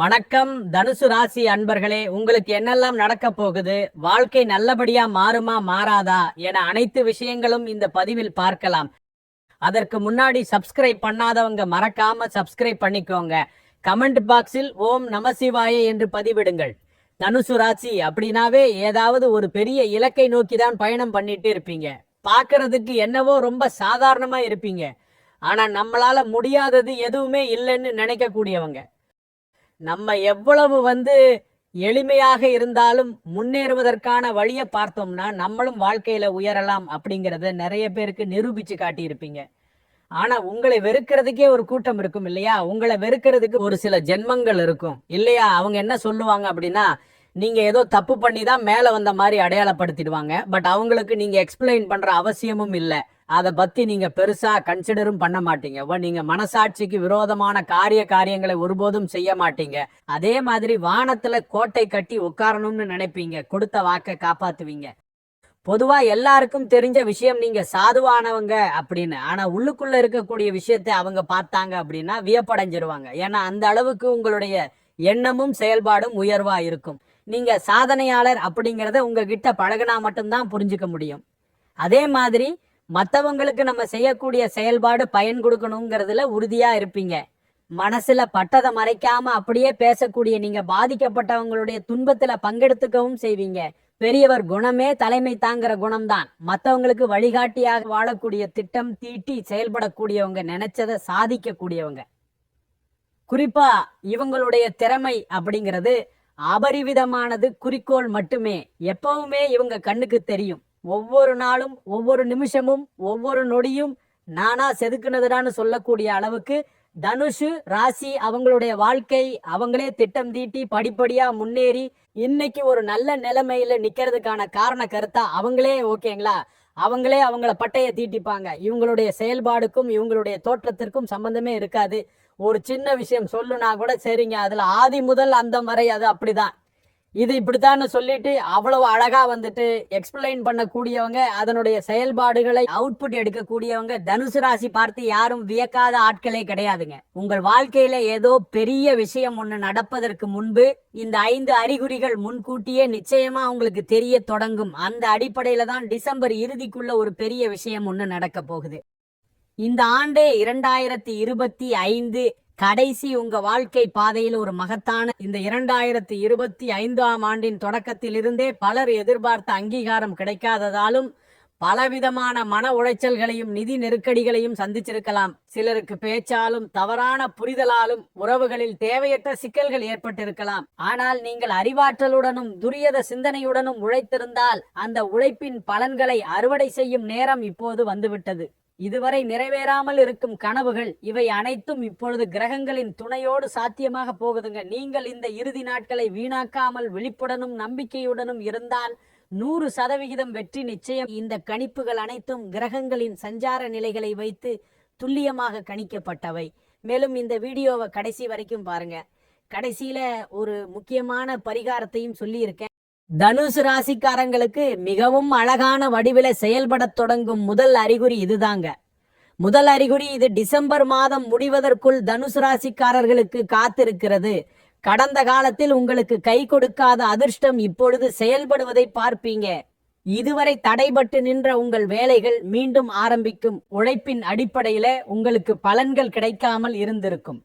வணக்கம் தனுசு ராசி அன்பர்களே உங்களுக்கு என்னெல்லாம் நடக்க போகுது? வாழ்க்கை நல்லபடியா மாறுமா மாறாதா என அனைத்து விஷயங்களும் இந்த பதிவில் பார்க்கலாம். அதற்கு முன்னாடி சப்ஸ்கிரைப் பண்ணாதவங்க மறக்காம சப்ஸ்கிரைப் பண்ணிக்கோங்க. கமெண்ட் பாக்ஸில் ஓம் நமசிவாய என்று பதிவிடுங்கள். தனுசு ராசி அப்படின்னாவே ஏதாவது ஒரு பெரிய இலக்கை நோக்கி தான் பயணம் பண்ணிட்டு இருப்பீங்க. பார்க்கறதுக்கு என்னவோ ரொம்ப சாதாரணமா இருப்பீங்க. ஆனா நம்மளால முடியாதது எதுவுமே இல்லைன்னு நினைக்கக்கூடியவங்க. நம்ம எவ்வளவு வந்து எளிமையாக இருந்தாலும் முன்னேறுவதற்கான வழியை பார்த்தோம்னா நம்மளும் வாழ்க்கையில உயரலாம் அப்படிங்கிறத நிறைய பேருக்கு நிரூபிச்சு காட்டியிருப்பீங்க. ஆனா உங்களை வெறுக்கிறதுக்கே ஒரு கூட்டம் இருக்கும் இல்லையா? உங்களை வெறுக்கிறதுக்கு ஒரு சில ஜென்மங்கள் இருக்கும். இல்லையா? அவங்க என்ன சொல்லுவாங்க அப்படின்னா நீங்க ஏதோ தப்பு பண்ணி தான் மேல வந்த மாதிரி அடையாளப்படுத்திடுவாங்க. பட் அவங்களுக்கு நீங்க எக்ஸ்பிளைன் பண்ற அவசியமும் இல்லை. அதை பற்றி நீங்கள் பெருசாக கன்சிடரும் பண்ண மாட்டீங்க. நீங்கள் மனசாட்சிக்கு விரோதமான காரிய காரியங்களை ஒருபோதும் செய்ய மாட்டீங்க. அதே மாதிரி வானத்தில் கோட்டை கட்டி உட்காரணும்னு நினைப்பீங்க. கொடுத்த வாக்கை காப்பாற்றுவீங்க பொதுவாக எல்லாருக்கும் தெரிஞ்ச விஷயம் நீங்கள் சாதுவானவங்க அப்படின்னு. ஆனால் உள்ளுக்குள்ளே இருக்கக்கூடிய விஷயத்தை அவங்க பார்த்தாங்க அப்படின்னா வியப்படைஞ்சிருவாங்க. ஏன்னா அந்த அளவுக்கு உங்களுடைய எண்ணமும் செயல்பாடும் உயர்வாக இருக்கும். நீங்கள் சாதனையாளர் அப்படிங்கிறத உங்ககிட்ட பழகுனா மட்டும்தான் புரிஞ்சுக்க முடியும். அதே மாதிரி மற்றவங்களுக்கு நம்ம செய்யக்கூடிய செயல்பாடு பயன் கொடுக்கணுங்கிறதுல உறுதியா இருப்பீங்க. மனசுல பட்டதை மறைக்காம அப்படியே பேசக்கூடிய நீங்க பாதிக்கப்பட்டவங்களுடைய துன்பத்துல பங்கெடுத்துக்கவும் செய்வீங்க. பெரியவர் குணமே தலைமை தாங்கிற குணம்தான். மற்றவங்களுக்கு வழிகாட்டியாக வாழக்கூடிய திட்டம் தீட்டி செயல்படக்கூடியவங்க நினைச்சதை சாதிக்கக்கூடியவங்க. குறிப்பா இவங்களுடைய திறமை அப்படிங்கிறது அபரிவிதமானது குறிக்கோள் மட்டுமே. எப்பவுமே இவங்க கண்ணுக்கு தெரியும். ஒவ்வொரு நாளும் ஒவ்வொரு நிமிஷமும் ஒவ்வொரு நொடியும் நானா செதுக்குனதுடான்னு சொல்லக்கூடிய அளவுக்கு தனுஷு ராசி அவங்களுடைய வாழ்க்கை அவங்களே திட்டம் தீட்டி படிப்படியா முன்னேறி இன்னைக்கு ஒரு நல்ல நிலைமையில நிக்கிறதுக்கான காரண கருத்தா அவங்களே ஓகேங்களா? அவங்களே அவங்கள பட்டைய தீட்டிப்பாங்க. இவங்களுடைய செயல்பாடுக்கும் இவங்களுடைய தோற்றத்திற்கும் சம்பந்தமே இருக்காது. ஒரு சின்ன விஷயம் சொல்லுனா கூட சரிங்க அதுல ஆதி முதல் அந்தம் வரை அது அப்படிதான். இது இப்படித்தான்னு சொல்லிட்டு அவ்வளவு அழகா வந்துட்டு எக்ஸ்பிளைன் பண்ணக்கூடியவங்க அதனுடைய செயல்பாடுகளை அவுட்புட் எடுக்கக்கூடியவங்க தனுசு ராசி பார்த்து யாரும் வியக்காத ஆட்களே கிடையாதுங்க. உங்கள் வாழ்க்கையில ஏதோ பெரிய விஷயம் ஒண்ணு நடப்பதற்கு முன்பு இந்த ஐந்து அறிகுறிகள் முன்கூட்டியே நிச்சயமா உங்களுக்கு தெரிய தொடங்கும். அந்த அடிப்படையில தான் டிசம்பர் இறுதிக்குள்ள ஒரு பெரிய விஷயம் ஒண்ணு நடக்க போகுது. இந்த ஆண்டே இரண்டாயிரத்தி இருபத்தி ஐந்து கடைசி உங்க வாழ்க்கை பாதையில் ஒரு மகத்தான இந்த இரண்டாயிரத்தி இருபத்தி ஐந்தாம் ஆண்டின் தொடக்கத்தில் இருந்தே பலர் எதிர்பார்த்த அங்கீகாரம் கிடைக்காததாலும் பலவிதமான மன உளைச்சல்களையும் நிதி நெருக்கடிகளையும் சந்திச்சிருக்கலாம். சிலருக்கு பேச்சாலும் தவறான புரிதலாலும் உறவுகளில் தேவையற்ற சிக்கல்கள் ஏற்பட்டிருக்கலாம். ஆனால் நீங்கள் அறிவாற்றலுடனும் துரியத சிந்தனையுடனும் உழைத்திருந்தால் அந்த உழைப்பின் பலன்களை அறுவடை செய்யும் நேரம் இப்போது வந்துவிட்டது. இதுவரை நிறைவேறாமல் இருக்கும் கனவுகள் இவை அனைத்தும் இப்பொழுது கிரகங்களின் துணையோடு சாத்தியமாக போகுதுங்க. நீங்கள் இந்த இறுதி நாட்களை வீணாக்காமல் விழிப்புடனும் நம்பிக்கையுடனும் இருந்தால் நூறு சதவிகிதம் வெற்றி நிச்சயம். இந்த கணிப்புகள் அனைத்தும் கிரகங்களின் சஞ்சார நிலைகளை வைத்து துல்லியமாக கணிக்கப்பட்டவை. மேலும் இந்த வீடியோவை கடைசி வரைக்கும் பாருங்க. கடைசியில ஒரு முக்கியமான பரிகாரத்தையும் சொல்லியிருக்கேன். தனுசு ராசிக்காரங்களுக்கு மிகவும் அழகான வடிவில செயல்படத் தொடங்கும் முதல் அறிகுறி இதுதாங்க. முதல் அறிகுறி இது டிசம்பர் மாதம் முடிவதற்குள் தனுசு ராசிக்காரர்களுக்கு காத்திருக்கிறது. கடந்த காலத்தில் உங்களுக்கு கை கொடுக்காத அதிர்ஷ்டம் இப்பொழுது செயல்படுவதை பார்ப்பீங்க. இதுவரை தடைபட்டு நின்ற உங்கள் வேலைகள் மீண்டும் ஆரம்பிக்கும். உழைப்பின் அடிப்படையில உங்களுக்கு பலன்கள் கிடைக்காமல் இருந்திருக்கும்.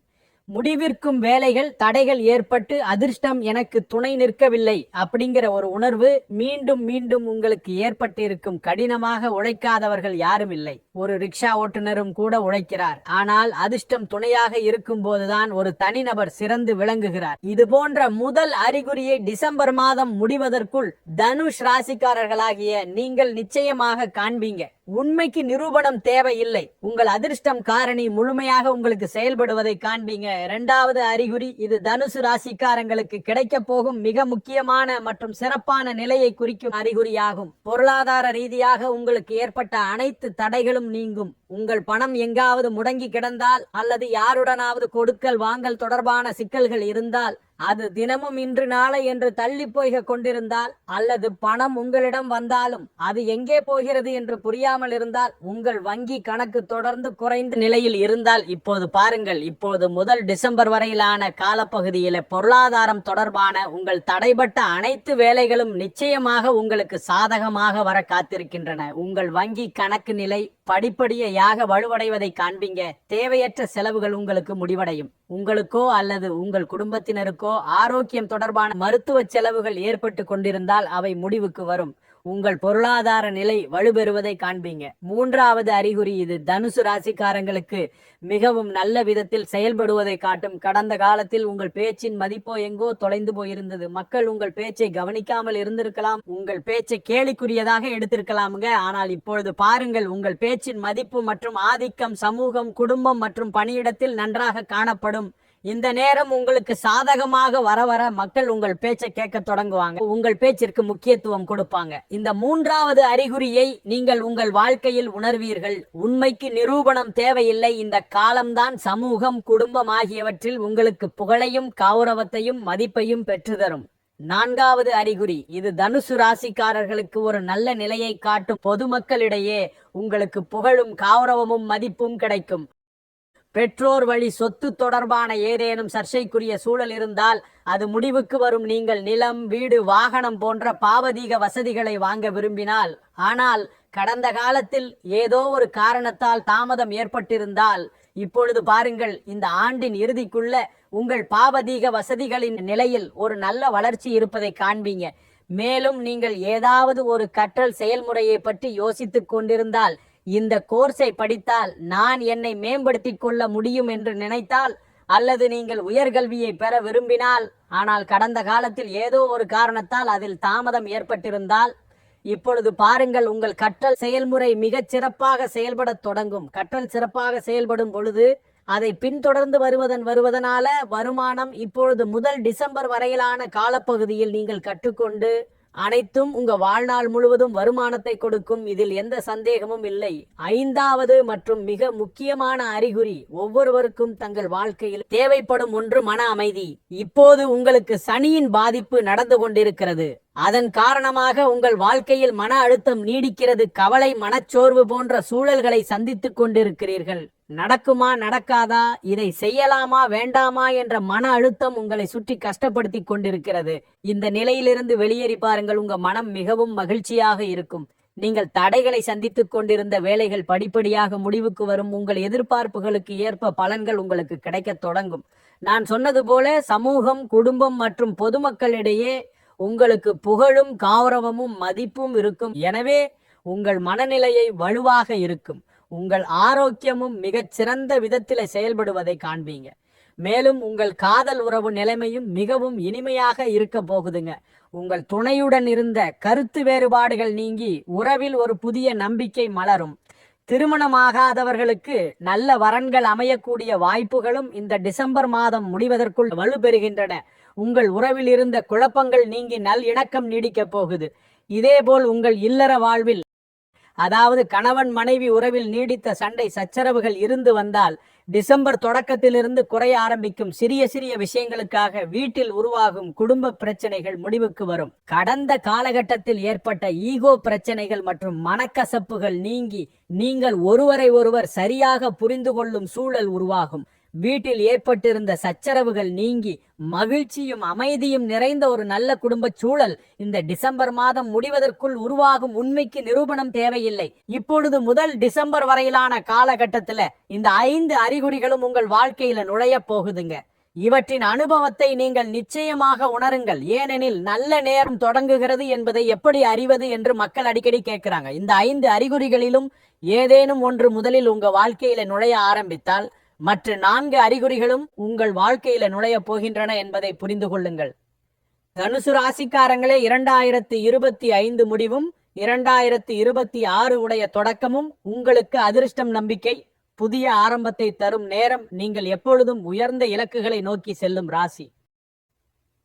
முடிவிற்கும் வேலைகள் தடைகள் ஏற்பட்டு அதிர்ஷ்டம் எனக்கு துணை நிற்கவில்லை அப்படிங்கிற ஒரு உணர்வு மீண்டும் மீண்டும் உங்களுக்கு ஏற்பட்டிருக்கும். கடினமாக உழைக்காதவர்கள் யாரும் இல்லை. ஒரு ரிக்ஷா ஓட்டுநரும் கூட உழைக்கிறார். ஆனால் அதிர்ஷ்டம் துணையாக இருக்கும் போதுதான் ஒரு தனிநபர் சிறந்து விளங்குகிறார். இது போன்ற முதல் அறிகுறியை டிசம்பர் மாதம் முடிவதற்குள் தனுஷ் ராசிக்காரர்களாகிய நீங்கள் நிச்சயமாக காண்பீங்க. உண்மைக்கு நிரூபணம் தேவையில்லை. உங்கள் அதிர்ஷ்டம் காரணி முழுமையாக உங்களுக்கு செயல்படுவதை காண்பீங்க. இரண்டாவது அறிகுறி இது தனுசு ராசிக்காரங்களுக்கு கிடைக்க போகும் மிக முக்கியமான மற்றும் சிறப்பான நிலையை குறிக்கும் அறிகுறியாகும். பொருளாதார ரீதியாக உங்களுக்கு ஏற்பட்ட அனைத்து தடைகளும் நீங்கும். உங்கள் பணம் எங்காவது முடங்கி கிடந்தால் அல்லது யாருடனாவது கொடுக்கல் வாங்கல் தொடர்பான சிக்கல்கள் இருந்தால் அது தினமும் இன்று நாளை என்று தள்ளி போய்க கொண்டிருந்தால் அல்லது பணம் உங்களிடம் வந்தாலும் அது எங்கே போகிறது என்று புரியாமல் இருந்தால் உங்கள் வங்கி கணக்கு தொடர்ந்து குறைந்த நிலையில் இருந்தால் இப்போது பாருங்கள் இப்போது முதல் டிசம்பர் வரையிலான காலப்பகுதியில பொருளாதாரம் தொடர்பான உங்கள் தடைபட்ட அனைத்து வேலைகளும் நிச்சயமாக உங்களுக்கு சாதகமாக வர காத்திருக்கின்றன. உங்கள் வங்கி கணக்கு நிலை படிப்படியாக வலுவடைவதை காண்பீங்க. தேவையற்ற செலவுகள் உங்களுக்கு முடிவடையும். உங்களுக்கோ அல்லது உங்கள் குடும்பத்தினருக்கோ ஆரோக்கியம் தொடர்பான மருத்துவ செலவுகள் ஏற்பட்டு கொண்டிருந்தால் அவை முடிவுக்கு வரும். உங்கள் பொருளாதார நிலை வலுப்பெறுவதை காண்பீங்க. மூன்றாவது அறிகுறி இது. தனுசு ராசிக்காரங்களுக்கு மிகவும் நல்ல விதத்தில் செயல்படுவதை காட்டும். கடந்த காலத்தில் உங்கள் பேச்சின் மதிப்போ எங்கோ தொலைந்து போயிருந்தது. மக்கள் உங்கள் பேச்சை கவனிக்காமல் இருந்திருக்கலாம். உங்கள் பேச்சை கேலிக்குரியதாக எடுத்திருக்கலாமுங்க. ஆனால் இப்பொழுது பாருங்கள் உங்கள் பேச்சின் மதிப்பு மற்றும் ஆதிக்கம் சமூகம் குடும்பம் மற்றும் பணியிடத்தில் நன்றாக காணப்படும். இந்த நேரம் உங்களுக்கு சாதகமாக வர வர மக்கள் உங்கள் பேச்சை கேட்க தொடங்குவாங்க. உங்கள் பேச்சிற்கு முக்கியத்துவம் கொடுப்பாங்க. இந்த மூன்றாவது அறிகுறியை நீங்கள் உங்கள் வாழ்க்கையில் உணர்வீர்கள். உண்மைக்கு நிரூபணம் தேவையில்லை. இந்த காலம்தான் சமூகம் குடும்பம் ஆகியவற்றில் உங்களுக்கு புகழையும் கௌரவத்தையும் மதிப்பையும் பெற்றுதரும். நான்காவது அறிகுறி இது தனுசு ராசிக்காரர்களுக்கு ஒரு நல்ல நிலையை காட்டும். பொதுமக்களிடையே உங்களுக்கு புகழும் கௌரவமும் மதிப்பும் கிடைக்கும். பெற்றோர் வழி சொத்து தொடர்பான ஏதேனும் சர்ச்சைக்குரிய சூழல் இருந்தால் அது முடிவுக்கு வரும். நீங்கள் நிலம் வீடு வாகனம் போன்ற பாவதீக வசதிகளை வாங்க விரும்பினால் ஆனால் கடந்த காலத்தில் ஏதோ ஒரு காரணத்தால் தாமதம் ஏற்பட்டிருந்தால் இப்பொழுது பாருங்கள் இந்த ஆண்டின் இறுதிக்குள்ள உங்கள் பாவதீக வசதிகளின் நிலையில் ஒரு நல்ல வளர்ச்சி இருப்பதை காண்பீங்க. மேலும் நீங்கள் ஏதாவது ஒரு கற்றல் செயல்முறையை பற்றி யோசித்துக் கொண்டிருந்தால் இந்த கோர்ஸை படித்தால் நான் என்னை மேம்படுத்திக் கொள்ள முடியும் என்று நினைத்தால் அல்லது நீங்கள் உயர்கல்வியை பெற விரும்பினால் ஆனால் கடந்த காலத்தில் ஏதோ ஒரு காரணத்தால் அதில் தாமதம் ஏற்பட்டிருந்தால் இப்பொழுது பாருங்கள் உங்கள் கற்றல் செயல்முறை மிகச் சிறப்பாக செயல்படத் தொடங்கும். கற்றல் சிறப்பாக செயல்படும் பொழுது அதை பின்தொடர்ந்து வருவதன் வருவதனால வருமானம் இப்பொழுது முதல் டிசம்பர் வரையிலான காலப்பகுதியில் நீங்கள் கற்றுக்கொண்டு அனைத்தும் உங்க வாழ்நாள் முழுவதும் வருமானத்தை கொடுக்கும். இதில் எந்த சந்தேகமும் இல்லை. ஐந்தாவது மற்றும் மிக முக்கியமான அறிகுறி ஒவ்வொருவருக்கும் தங்கள் வாழ்க்கையில் தேவைப்படும் ஒன்று மன அமைதி. இப்போது உங்களுக்கு சனியின் பாதிப்பு நடந்து கொண்டிருக்கிறது. அதன் காரணமாக உங்கள் வாழ்க்கையில் மன அழுத்தம் நீடிக்கிறது கவலை மனச்சோர்வு போன்ற சூழல்களை சந்தித்துக் கொண்டிருக்கிறீர்கள். நடக்குமா நடக்காதா இதை செய்யலாமா வேண்டாமா என்ற மன அழுத்தம் உங்களை சுற்றி கஷ்டப்படுத்தி கொண்டிருக்கிறது. இந்த நிலையிலிருந்து வெளியேறி பாருங்கள் உங்க மனம் மிகவும் மகிழ்ச்சியாக இருக்கும். நீங்கள் தடைகளை சந்தித்துக் கொண்டிருந்த வேலைகள் படிப்படியாக முடிவுக்கு வரும். உங்கள் எதிர்பார்ப்புகளுக்கு ஏற்ப பலன்கள் உங்களுக்கு கிடைக்கத் தொடங்கும். நான் சொன்னது போல சமூகம் குடும்பம் மற்றும் பொதுமக்களிடையே உங்களுக்கு புகழும் கௌரவமும் மதிப்பும் இருக்கும். எனவே உங்கள் மனநிலையை வலுவாக இருக்கும். உங்கள் ஆரோக்கியமும் மிகச் சிறந்த விதத்தில் செயல்படுவதை காண்பீங்க. மேலும் உங்கள் காதல் உறவு நிலைமையும் மிகவும் இனிமையாக இருக்க போகுதுங்க. உங்கள் துணையுடன் இருந்த கருத்து வேறுபாடுகள் நீங்கி உறவில் ஒரு புதிய நம்பிக்கை மலரும். திருமணமாகாதவர்களுக்கு நல்ல வரன்கள் அமையக்கூடிய வாய்ப்புகளும் இந்த டிசம்பர் மாதம் முடிவதற்குள் வலுப்பெறுகின்றன. உங்கள் உறவில் இருந்த குழப்பங்கள் நீங்கி நல் இணக்கம் நீடிக்கப் போகுது. இதேபோல் உங்கள் இல்லற வாழ்வில் அதாவது கணவன் மனைவி உறவில் நீடித்த சண்டை சச்சரவுகள் இருந்து வந்தால் டிசம்பர் தொடக்கத்திலிருந்து குறைய ஆரம்பிக்கும் சிறிய சிறிய விஷயங்களுக்காக வீட்டில் உருவாகும் குடும்ப பிரச்சனைகள் முடிவுக்கு வரும். கடந்த காலகட்டத்தில் ஏற்பட்ட ஈகோ பிரச்சனைகள் மற்றும் மனக்கசப்புகள் நீங்கி நீங்கள் ஒருவரை ஒருவர் சரியாக புரிந்து கொள்ளும் சூழல் உருவாகும். வீட்டில் ஏற்பட்டிருந்த சச்சரவுகள் நீங்கி மகிழ்ச்சியும் அமைதியும் நிறைந்த ஒரு நல்ல குடும்ப சூழல் இந்த டிசம்பர் மாதம் முடிவதற்குள் உருவாகும் உண்மைக்கு நிரூபணம் தேவையில்லை. இப்பொழுது முதல் டிசம்பர் வரையிலான காலகட்டத்துல இந்த ஐந்து அறிகுறிகளும் உங்கள் வாழ்க்கையில நுழைய போகுதுங்க. இவற்றின் அனுபவத்தை நீங்கள் நிச்சயமாக உணருங்கள். ஏனெனில் நல்ல நேரம் தொடங்குகிறது என்பதை எப்படி அறிவது என்று மக்கள் அடிக்கடி கேட்கிறாங்க இந்த ஐந்து அறிகுறிகளிலும் ஏதேனும் ஒன்று முதலில் உங்க வாழ்க்கையில நுழைய ஆரம்பித்தால் மற்ற நான்கு அறிகுறிகளும் உங்கள் வாழ்க்கையில நுழைய போகின்றன என்பதை புரிந்து கொள்ளுங்கள். தனுசு ராசிக்காரங்களே இரண்டாயிரத்தி இருபத்தி ஐந்து முடிவும் இரண்டாயிரத்தி இருபத்தி ஆறு உடைய தொடக்கமும் உங்களுக்கு அதிர்ஷ்டம் நம்பிக்கை புதிய ஆரம்பத்தை தரும் நேரம் நீங்கள் எப்பொழுதும் உயர்ந்த இலக்குகளை நோக்கி செல்லும் ராசி.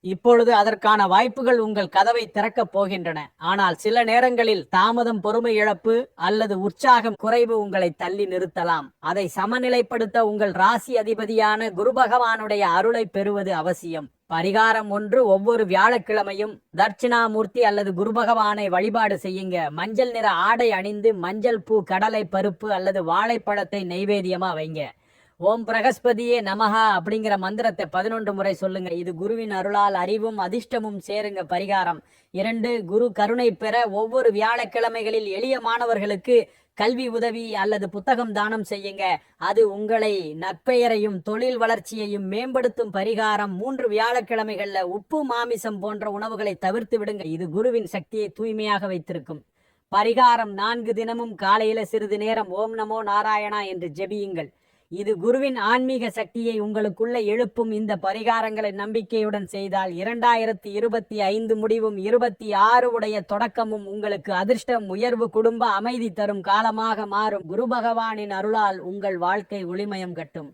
இப்பொழுது அதற்கான வாய்ப்புகள் உங்கள் கதவை திறக்கப் போகின்றன. ஆனால் சில நேரங்களில் தாமதம் பொறுமை இழப்பு அல்லது உற்சாகம் குறைவு உங்களை தள்ளி நிறுத்தலாம். அதை சமநிலைப்படுத்த உங்கள் ராசி அதிபதியான குரு பகவானுடைய அருளை பெறுவது அவசியம். பரிகாரம் ஒன்று ஒவ்வொரு வியாழக்கிழமையும் தட்சிணாமூர்த்தி அல்லது குரு பகவானை வழிபாடு செய்யுங்க. மஞ்சள் நிற ஆடை அணிந்து மஞ்சள் பூ கடலை பருப்பு அல்லது வாழைப்பழத்தை நைவேத்தியமா வைங்க. ஓம் பிரகஸ்பதியே நமஹா அப்படிங்கிற மந்திரத்தை பதினொன்று முறை சொல்லுங்க. இது குருவின் அருளால் அறிவும் அதிர்ஷ்டமும் சேருங்க பரிகாரம். இரண்டு குரு கருணை பெற ஒவ்வொரு வியாழக்கிழமைகளில் எளிய மாணவர்களுக்கு கல்வி உதவி அல்லது புத்தகம் தானம் செய்யுங்க. அது உங்களை நற்பெயரையும் தொழில் வளர்ச்சியையும் மேம்படுத்தும் பரிகாரம். மூன்று வியாழக்கிழமைகள்ல உப்பு மாமிசம் போன்ற உணவுகளை தவிர்த்து விடுங்க. இது குருவின் சக்தியை தூய்மையாக வைத்திருக்கும். பரிகாரம் நான்கு தினமும் காலையில சிறிது நேரம் ஓம் நமோ நாராயணா என்று ஜெபியுங்கள். இது குருவின் ஆன்மீக சக்தியை உங்களுக்குள்ள எழுப்பும் இந்த பரிகாரங்களை நம்பிக்கையுடன் செய்தால் இரண்டாயிரத்தி இருபத்தி ஐந்து முடிவும் இருபத்தி ஆறு உடைய தொடக்கமும் உங்களுக்கு அதிர்ஷ்டம் உயர்வு குடும்ப அமைதி தரும் காலமாக மாறும். குரு பகவானின் அருளால் உங்கள் வாழ்க்கை ஒளிமயம் கட்டும்.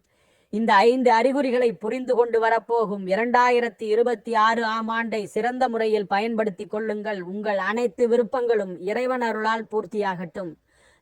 இந்த ஐந்து அறிகுறிகளை புரிந்து கொண்டு வரப்போகும் இரண்டாயிரத்தி இருபத்தி ஆறு ஆம் ஆண்டை சிறந்த முறையில் பயன்படுத்தி கொள்ளுங்கள். உங்கள் அனைத்து விருப்பங்களும் இறைவன் அருளால் பூர்த்தியாகட்டும்.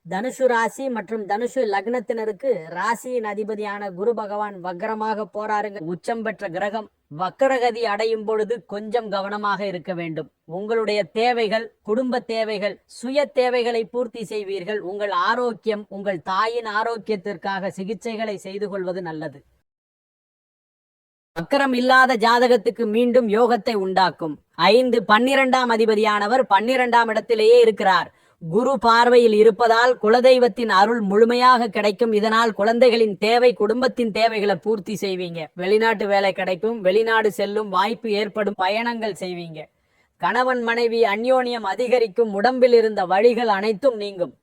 தனுசு ராசி மற்றும் தனுசு லக்னத்தினருக்கு ராசியின் அதிபதியான குரு பகவான் வக்கரமாக போறாருங்க. உச்சம் பெற்ற கிரகம் வக்கரகதி அடையும் பொழுது கொஞ்சம் கவனமாக இருக்க வேண்டும். உங்களுடைய தேவைகள் குடும்ப தேவைகள் சுய தேவைகளை பூர்த்தி செய்வீர்கள். உங்கள் ஆரோக்கியம் உங்கள் தாயின் ஆரோக்கியத்திற்காக சிகிச்சைகளை செய்து கொள்வது நல்லது. வக்கரம் இல்லாத ஜாதகத்துக்கு மீண்டும் யோகத்தை உண்டாக்கும். ஐந்து பன்னிரெண்டாம் அதிபதியானவர் பன்னிரெண்டாம் இடத்திலேயே இருக்கிறார். குரு பார்வையில் இருப்பதால் குலதெய்வத்தின் அருள் முழுமையாக கிடைக்கும். இதனால் குழந்தைகளின் தேவை குடும்பத்தின் தேவைகளை பூர்த்தி செய்வீங்க. வெளிநாட்டு வேலை கிடைக்கும். வெளிநாடு செல்லும் வாய்ப்பு ஏற்படும் பயணங்கள் செய்வீங்க. கணவன் மனைவி அந்யோன்யம் அதிகரிக்கும். உடம்பில் இருந்த வழிகள் அனைத்தும் நீங்கும்.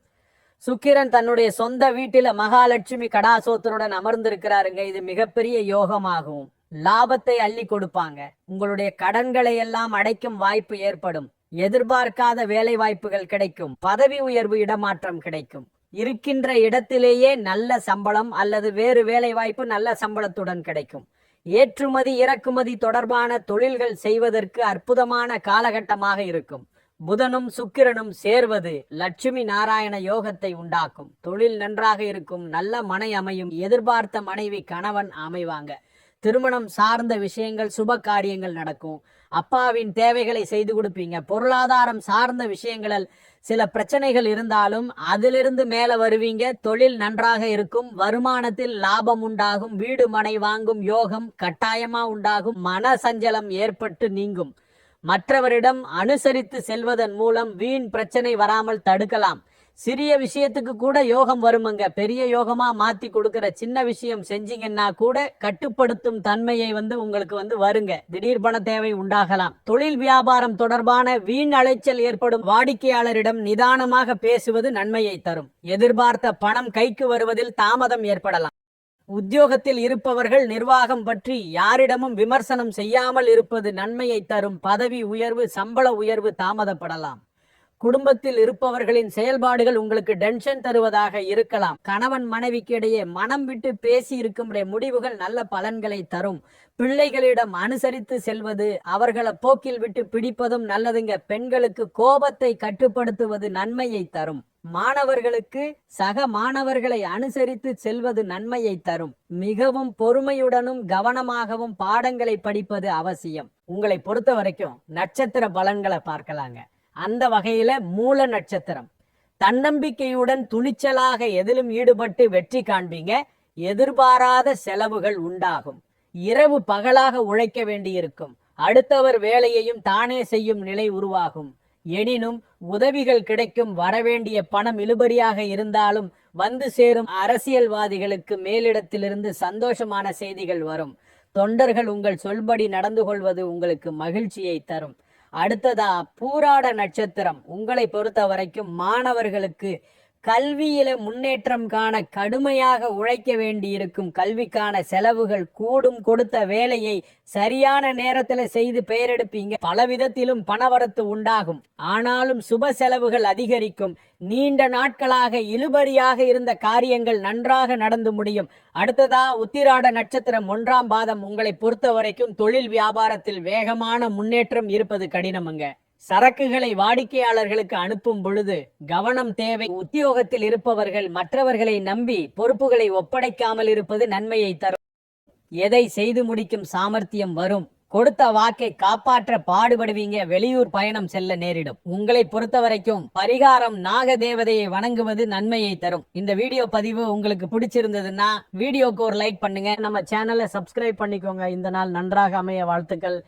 சுக்கிரன் தன்னுடைய சொந்த வீட்டில மகாலட்சுமி கடாசோத்தருடன் அமர்ந்திருக்கிறாருங்க. இது மிகப்பெரிய யோகமாகும். லாபத்தை அள்ளி கொடுப்பாங்க. உங்களுடைய கடன்களை எல்லாம் அடைக்கும் வாய்ப்பு ஏற்படும். எதிர்பார்க்காத வேலை வாய்ப்புகள் கிடைக்கும். பதவி உயர்வு இடமாற்றம் கிடைக்கும். இருக்கின்ற இடத்திலேயே நல்ல சம்பளம் அல்லது வேறு வேலை வாய்ப்பு நல்ல சம்பளத்துடன் கிடைக்கும். ஏற்றுமதி இறக்குமதி தொடர்பான தொழில்கள் செய்வதற்கு அற்புதமான காலகட்டமாக இருக்கும். புதனும் சுக்கிரனும் சேர்வது லட்சுமி நாராயண யோகத்தை உண்டாக்கும். தொழில் நன்றாக இருக்கும். நல்ல மனை அமையும். எதிர்பார்த்த மனைவி கணவன் அமைவாங்க. திருமணம் சார்ந்த விஷயங்கள் சுப காரியங்கள் நடக்கும். அப்பாவின் தேவைகளை செய்து கொடுப்பீங்க. பொருளாதாரம் சார்ந்த விஷயங்களில் சில பிரச்சனைகள் இருந்தாலும் அதிலிருந்து மேலே வருவீங்க. தொழில் நன்றாக இருக்கும். வருமானத்தில் லாபம் உண்டாகும். வீடு மனை வாங்கும். யோகம் கட்டாயமாக உண்டாகும். மன சஞ்சலம் ஏற்பட்டு நீங்கும். மற்றவரிடம் அனுசரித்து செல்வதன் மூலம் வீண் பிரச்சனை வராமல் தடுக்கலாம். சிறிய விஷயத்துக்கு கூட யோகம் வருமுங்க. பெரிய யோகமா மாத்தி கொடுக்கிற சின்ன விஷயம் செஞ்சீங்கன்னா கூட கட்டுப்படுத்தும் தன்மையை வந்து உங்களுக்கு வந்து வருங்க. திடீர் பண தேவை உண்டாகலாம். தொழில் வியாபாரம் தொடர்பான வீண் அலைச்சல் ஏற்படும் வாடிக்கையாளரிடம் நிதானமாக பேசுவது நன்மையை தரும். எதிர்பார்த்த பணம் கைக்கு வருவதில் தாமதம் ஏற்படலாம். உத்தியோகத்தில் இருப்பவர்கள் நிர்வாகம் பற்றி யாரிடமும் விமர்சனம் செய்யாமல் இருப்பது நன்மையை தரும். பதவி உயர்வு சம்பள உயர்வு தாமதப்படலாம். குடும்பத்தில் இருப்பவர்களின் செயல்பாடுகள் உங்களுக்கு டென்ஷன் தருவதாக இருக்கலாம். கணவன் மனைவிக்கு இடையே மனம் விட்டு பேசி இருக்கும் முடிவுகள் நல்ல பலன்களை தரும். பிள்ளைகளிடம் அனுசரித்து செல்வது அவர்களை போக்கில் விட்டு பிடிப்பதும் நல்லதுங்க. பெண்களுக்கு கோபத்தை கட்டுப்படுத்துவது நன்மையை தரும். மாணவர்களுக்கு சக மாணவர்களை அனுசரித்து செல்வது நன்மையை தரும். மிகவும் பொறுமையுடனும் கவனமாகவும் பாடங்களை படிப்பது அவசியம். உங்களை பொறுத்த வரைக்கும் நட்சத்திர பலன்களை பார்க்கலாங்க. அந்த வகையில மூல நட்சத்திரம். தன்னம்பிக்கையுடன் துணிச்சலாக எதிலும் ஈடுபட்டு வெற்றி காண்பீங்க. எதிர்பாராத செலவுகள் உண்டாகும். இரவு பகலாக உழைக்க வேண்டியிருக்கும். அடுத்தவர் வேலையையும் தானே செய்யும் நிலை உருவாகும். எனினும் உதவிகள் கிடைக்கும் வரவேண்டிய பணம் இழுபறியாக இருந்தாலும் வந்து சேரும் அரசியல்வாதிகளுக்கு மேலிடத்திலிருந்து சந்தோஷமான செய்திகள் வரும். தொண்டர்கள் உங்கள் சொல்படி நடந்து கொள்வது உங்களுக்கு மகிழ்ச்சியை தரும். அடுத்ததா பூராட நட்சத்திரம். உங்களை பொறுத்த வரைக்கும் மாணவர்களுக்கு கல்வியில முன்னேற்றம் காண கடுமையாக உழைக்க வேண்டியிருக்கும் கல்விக்கான செலவுகள் கூடும் கொடுத்த வேலையை சரியான நேரத்துல செய்து பெயரெடுப்பீங்க. பல விதத்திலும் பணவரத்து உண்டாகும். ஆனாலும் சுப செலவுகள் அதிகரிக்கும். நீண்ட நாட்களாக இழுபறியாக இருந்த காரியங்கள் நன்றாக நடந்து முடியும். அடுத்ததா உத்திராட நட்சத்திரம் ஒன்றாம் பாதம். உங்களை பொறுத்த வரைக்கும் தொழில் வியாபாரத்தில் வேகமான முன்னேற்றம் இருப்பது கடினமுங்க. சரக்குகளை வாடிக்கையாளர்களுக்கு அனுப்பும் பொழுது கவனம் தேவை. உத்தியோகத்தில் இருப்பவர்கள் மற்றவர்களை நம்பி பொறுப்புகளை ஒப்படைக்காமல் இருப்பது நன்மையை தரும். எதை செய்து முடிக்கும் சாமர்த்தியம் வரும். கொடுத்த வாக்கை காப்பாற்ற பாடுபடுவீங்க. வெளியூர் பயணம் செல்ல நேரிடும். உங்களை பொறுத்த வரைக்கும் பரிகாரம் நாக தேவதையை வணங்குவது நன்மையை தரும். இந்த வீடியோ பதிவு உங்களுக்கு பிடிச்சிருந்ததுன்னா வீடியோக்கு ஒரு லைக் பண்ணுங்க. நம்ம சேனலை சப்ஸ்கிரைப் பண்ணிக்கோங்க. இந்த நாள் நன்றாக அமைய வாழ்த்துக்கள்.